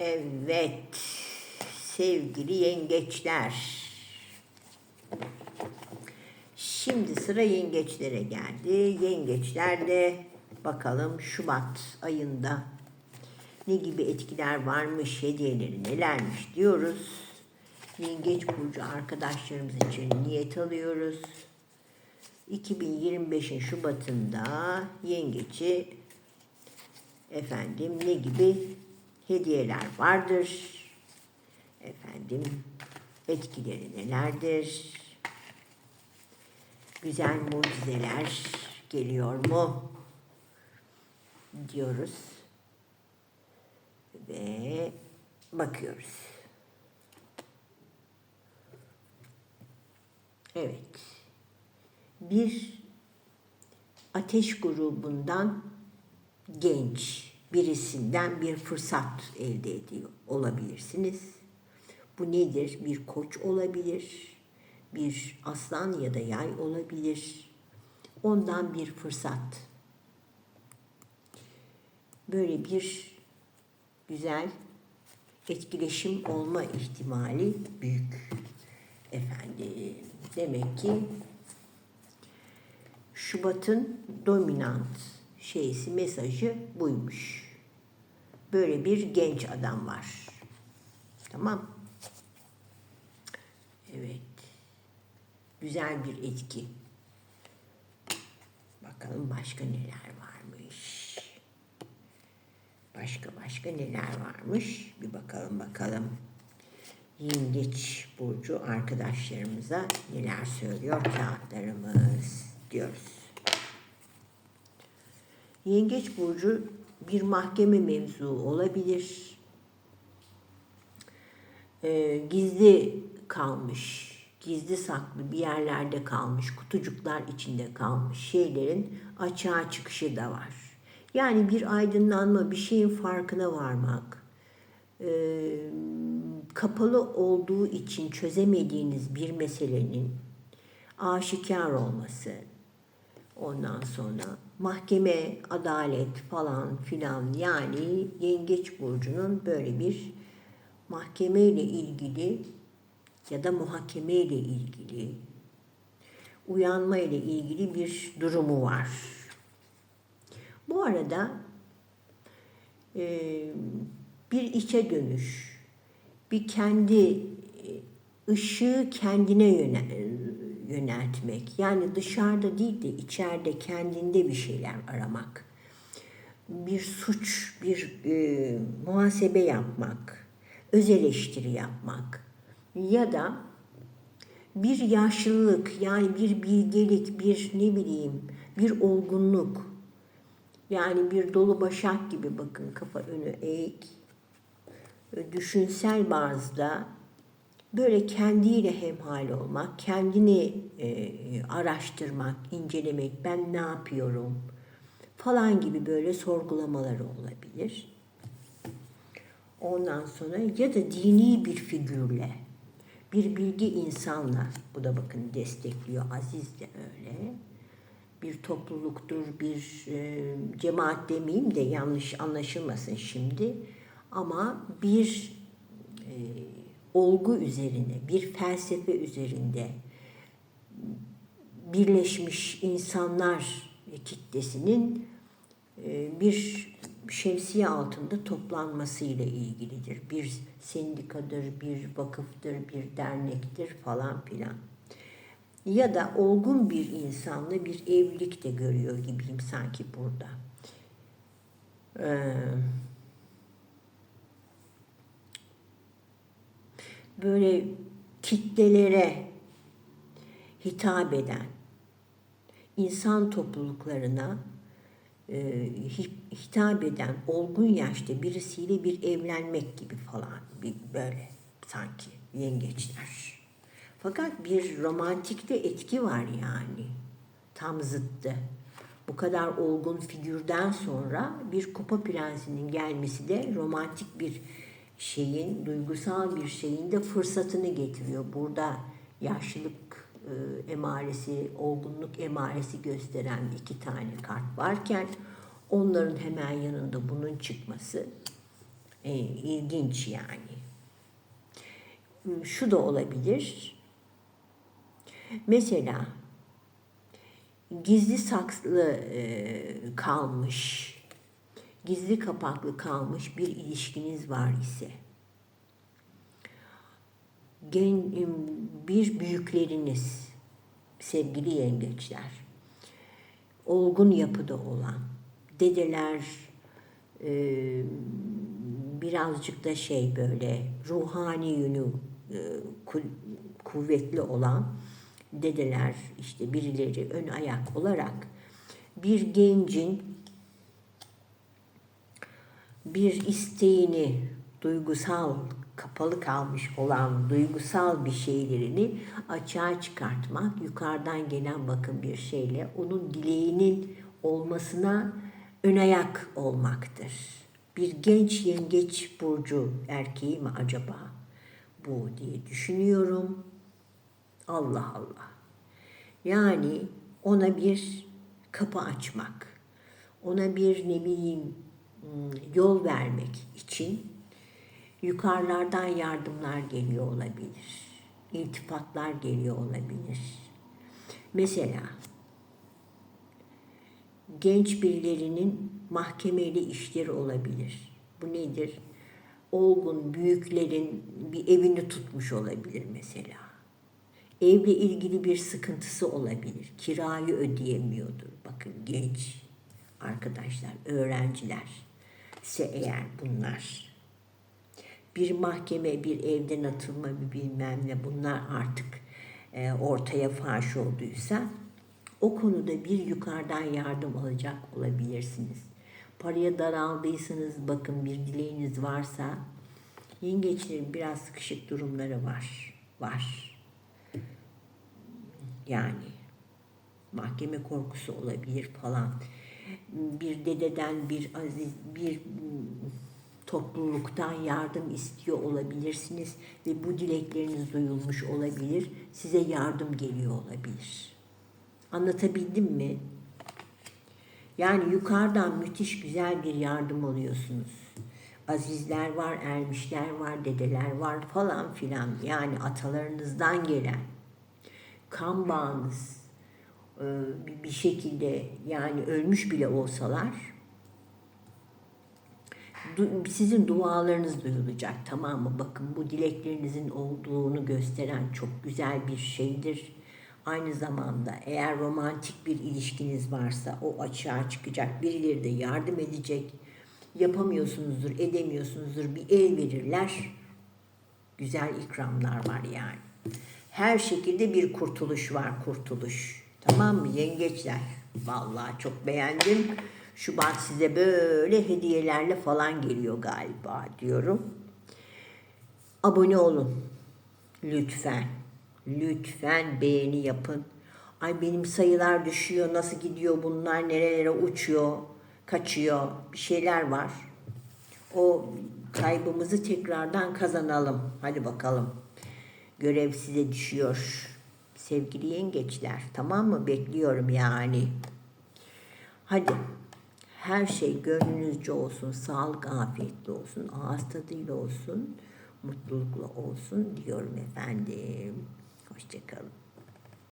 Evet, sevgili yengeçler. Şimdi sıra yengeçlere geldi. Yengeçler de bakalım Şubat ayında ne gibi etkiler varmış, hediyeleri nelermiş diyoruz. Yengeç burcu arkadaşlarımız için niyet alıyoruz. 2025'in Şubat'ında yengeçi efendim ne gibi hediyeler vardır? Efendim etkileri nelerdir? Güzel mucizeler geliyor mu? Diyoruz. Ve bakıyoruz. Evet. Bir ateş grubundan genç birisinden bir fırsat elde ediyor olabilirsiniz. Bu nedir? Bir koç olabilir, bir aslan ya da yay olabilir. Ondan bir fırsat. Böyle bir güzel etkileşim olma ihtimali büyük. Efendim, demek ki Şubat'ın dominant şeysi mesajı buymuş. Böyle bir genç adam var. Tamam. Evet. Güzel bir etki. Bakalım başka neler varmış. Başka başka neler varmış. Bir bakalım bakalım. Yengeç burcu arkadaşlarımıza neler söylüyor kağıtlarımız diyoruz. Yengeç burcu bir mahkeme mevzu olabilir. Ee, gizli kalmış, gizli saklı bir yerlerde kalmış, kutucuklar içinde kalmış şeylerin açığa çıkışı da var. Yani bir aydınlanma, bir şeyin farkına varmak, ee, kapalı olduğu için çözemediğiniz bir meselenin aşikar olması, ondan sonra mahkeme, adalet falan filan yani Yengeç Burcu'nun böyle bir mahkeme ile ilgili ya da muhakeme ile ilgili uyanma ile ilgili bir durumu var. Bu arada e, bir içe dönüş, bir kendi ışığı kendine yöneltmek. Yani dışarıda değil de içeride kendinde bir şeyler aramak. Bir suç, bir e, muhasebe yapmak, öz eleştiri yapmak ya da bir yaşlılık yani bir bilgelik, bir ne bileyim bir olgunluk yani bir dolu başak gibi bakın kafa önü eğik düşünsel bazda böyle kendiyle hemhal olmak, kendini e, araştırmak, incelemek, ben ne yapıyorum falan gibi böyle sorgulamaları olabilir. Ondan sonra ya da dini bir figürle, bir bilgi insanla, bu da bakın destekliyor, Aziz de öyle. Bir topluluktur, bir e, cemaat demeyeyim de yanlış anlaşılmasın şimdi. Ama bir e, olgu üzerine, bir felsefe üzerinde birleşmiş insanlar kitlesinin e, bir şemsiye altında toplanması ile ilgilidir. Bir sendikadır, bir vakıftır, bir dernektir falan filan. Ya da olgun bir insanla bir evlilik de görüyor gibiyim sanki burada. Ee, böyle kitlelere hitap eden insan topluluklarına e, hitap eden olgun yaşta birisiyle bir evlenmek gibi falan bir böyle sanki yengeçler. Fakat bir romantikte etki var yani. Tam zıttı. Bu kadar olgun figürden sonra bir kupa prensinin gelmesi de romantik bir şeyin, duygusal bir şeyin de fırsatını getiriyor. Burada yaşlılık e, emaresi, olgunluk emaresi gösteren iki tane kart varken onların hemen yanında bunun çıkması E, ilginç yani. Şu da olabilir. Mesela gizli saklı e, kalmış, gizli kapaklı kalmış bir ilişkiniz var ise gen, bir büyükleriniz sevgili yengeçler olgun yapıda olan dedeler e, birazcık da şey böyle ruhani yönü e, ku- kuvvetli olan dedeler işte birileri ön ayak olarak bir gencin bir isteğini duygusal kapalı kalmış olan duygusal bir şeylerini açığa çıkartmak yukarıdan gelen bakın bir şeyle onun dileğinin olmasına ön ayak olmaktır. Bir genç yengeç burcu erkeği mi acaba bu diye düşünüyorum. Allah Allah. Yani ona bir kapı açmak, ona bir ne bileyim yol vermek için yukarılardan yardımlar geliyor olabilir. İltifatlar geliyor olabilir. Mesela genç birilerinin mahkemeli işleri olabilir. Bu nedir? Olgun büyüklerin bir evini tutmuş olabilir mesela. Evle ilgili bir sıkıntısı olabilir. Kirayı ödeyemiyordur. Bakın genç arkadaşlar, öğrenciler ise eğer bunlar bir mahkeme, bir evden atılma, bir bilmem ne bunlar artık e, ortaya faş olduysa o konuda bir yukarıdan yardım alacak olabilirsiniz. Paraya daraldıysanız bakın bir dileğiniz varsa yengeçlerin biraz sıkışık durumları var. Var. Yani mahkeme korkusu olabilir falan. Bir dededen, bir aziz, bir topluluktan yardım istiyor olabilirsiniz ve bu dilekleriniz duyulmuş olabilir. Size yardım geliyor olabilir. Anlatabildim mi? Yani yukarıdan müthiş güzel bir yardım alıyorsunuz. Azizler var, ermişler var, dedeler var falan filan. Yani atalarınızdan gelen kan bağınız bir şekilde yani ölmüş bile olsalar sizin dualarınız duyulacak tamam mı? Bakın bu dileklerinizin olduğunu gösteren çok güzel bir şeydir. Aynı zamanda eğer romantik bir ilişkiniz varsa o açığa çıkacak. Birileri de yardım edecek. Yapamıyorsunuzdur, edemiyorsunuzdur. Bir el verirler. Güzel ikramlar var yani. Her şekilde bir kurtuluş var, kurtuluş. Tamam mı yengeçler? Vallahi çok beğendim. Şubat size böyle hediyelerle falan geliyor galiba diyorum. Abone olun. Lütfen. Lütfen beğeni yapın. Ay benim sayılar düşüyor. Nasıl gidiyor bunlar? Nerelere uçuyor? Kaçıyor? Bir şeyler var. O kaybımızı tekrardan kazanalım. Hadi bakalım. Görev size düşüyor. Sevgili yengeçler. Tamam mı? Bekliyorum yani. Hadi. Her şey gönlünüzce olsun, sağlık afiyetli olsun, ağız tadıyla olsun, mutlulukla olsun diyorum efendim. Hoşçakalın.